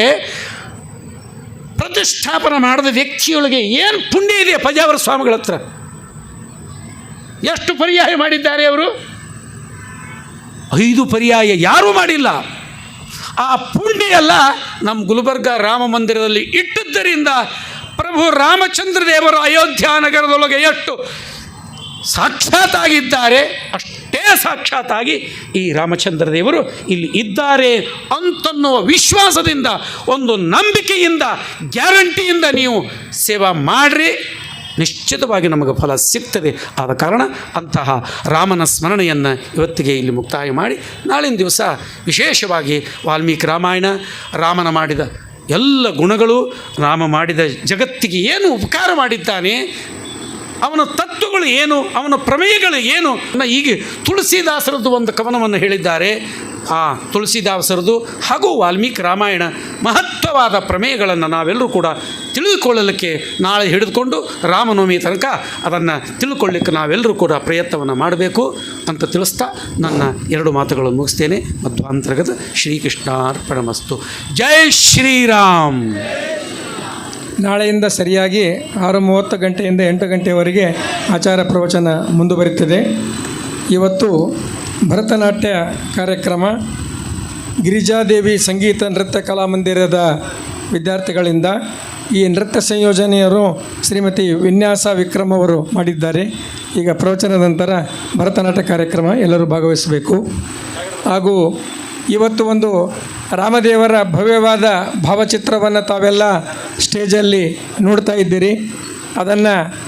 ಪ್ರತಿಷ್ಠಾಪನ ಮಾಡಿದ ವ್ಯಕ್ತಿಯೊಳಗೆ ಏನು ಪುಣ್ಯ ಇದೆ ಪಜಾವರ ಸ್ವಾಮಿಗಳ ಹತ್ರ? ಎಷ್ಟು ಪರ್ಯಾಯ ಮಾಡಿದ್ದಾರೆ ಅವರು? ಐದು ಪರ್ಯಾಯ ಯಾರೂ ಮಾಡಿಲ್ಲ. ಆ ಪುಣ್ಯ ಎಲ್ಲ ನಮ್ಮ ಗುಲ್ಬರ್ಗ ರಾಮ ಮಂದಿರದಲ್ಲಿ ಇಟ್ಟಿದ್ದರಿಂದ ಪ್ರಭು ರಾಮಚಂದ್ರ ದೇವರು ಅಯೋಧ್ಯ ನಗರದೊಳಗೆ ಎಷ್ಟು ಸಾಕ್ಷಾತ್ತಾಗಿದ್ದಾರೆ, ಅಷ್ಟೇ ಸಾಕ್ಷಾತ್ತಾಗಿ ಈ ರಾಮಚಂದ್ರ ದೇವರು ಇಲ್ಲಿ ಇದ್ದಾರೆ ಅಂತನ್ನುವ ವಿಶ್ವಾಸದಿಂದ, ಒಂದು ನಂಬಿಕೆಯಿಂದ, ಗ್ಯಾರಂಟಿಯಿಂದ ನೀವು ಸೇವಾ ಮಾಡಿರಿ. ನಿಶ್ಚಿತವಾಗಿ ನಮಗೆ ಫಲ ಸಿಗ್ತದೆ. ಆದ ಕಾರಣ ಅಂತಹ ರಾಮನ ಸ್ಮರಣೆಯನ್ನು ಇವತ್ತಿಗೆ ಇಲ್ಲಿ ಮುಕ್ತಾಯ ಮಾಡಿ, ನಾಳಿನ ದಿವಸ ವಿಶೇಷವಾಗಿ ವಾಲ್ಮೀಕಿ ರಾಮಾಯಣ, ರಾಮನ ಮಾಡಿದ ಎಲ್ಲ ಗುಣಗಳು, ರಾಮ ಮಾಡಿದ ಜಗತ್ತಿಗೆ ಏನು ಉಪಕಾರ ಮಾಡಿದ್ದಾನೆ, ಅವನ ತತ್ವಗಳು ಏನು, ಅವನ ಪ್ರಮೇಯಗಳು ಏನು, ಅನ್ನ ಈಗ ತುಳಸಿದಾಸರದ್ದು ಒಂದು ಕವನವನ್ನು ಹೇಳಿದ್ದಾರೆ. ಆ ತುಳಸಿದಾಸರದು ಹಾಗೂ ವಾಲ್ಮೀಕಿ ರಾಮಾಯಣ ಮಹತ್ವವಾದ ಪ್ರಮೇಯಗಳನ್ನು ನಾವೆಲ್ಲರೂ ಕೂಡ ತಿಳಿದುಕೊಳ್ಳಲಿಕ್ಕೆ ನಾಳೆ ಹಿಡಿದುಕೊಂಡು ರಾಮನವಮಿ ತನಕ ಅದನ್ನು ತಿಳ್ಕೊಳ್ಳಿಕ್ಕೆ ನಾವೆಲ್ಲರೂ ಕೂಡ ಪ್ರಯತ್ನವನ್ನು ಮಾಡಬೇಕು ಅಂತ ತಿಳಿಸ್ತಾ ನನ್ನ ಎರಡು ಮಾತುಗಳನ್ನು ಮುಗಿಸ್ತೇನೆ. ಮತ್ತು ಅಂತರ್ಗತ ಶ್ರೀಕೃಷ್ಣಾರ್ಪಣಮಸ್ತು. ಜೈ ಶ್ರೀರಾಮ್! ನಾಳೆಯಿಂದ ಸರಿಯಾಗಿ ಆರು ಮೂವತ್ತು ಗಂಟೆಯಿಂದ ಎಂಟು ಗಂಟೆಯವರೆಗೆ ಆಚಾರ ಪ್ರವಚನ ಮುಂದುವರಿತದೆ ಇವತ್ತು ಭರತನಾಟ್ಯ ಕಾರ್ಯಕ್ರಮ, ಗಿರಿಜಾದೇವಿ ಸಂಗೀತ ನೃತ್ಯ ಕಲಾಮಂದಿರದ ವಿದ್ಯಾರ್ಥಿಗಳಿಂದ ಈ ನೃತ್ಯ ಸಂಯೋಜನೆಯರು ಶ್ರೀಮತಿ ವಿನ್ಯಾಸ ವಿಕ್ರಮ್ ಅವರು ಮಾಡಿದ್ದಾರೆ. ಈಗ ಪ್ರವಚನದ ನಂತರ ಭರತನಾಟ್ಯ ಕಾರ್ಯಕ್ರಮ ಎಲ್ಲರೂ ಭಾಗವಹಿಸಬೇಕು. ಹಾಗೂ ಇವತ್ತು ಒಂದು ರಾಮದೇವರ ಭವ್ಯವಾದ ಭಾವಚಿತ್ರವನ್ನು ತಾವೆಲ್ಲ ಸ್ಟೇಜಲ್ಲಿ ನೋಡ್ತಾ ಇದ್ದೀರಿ. ಅದನ್ನು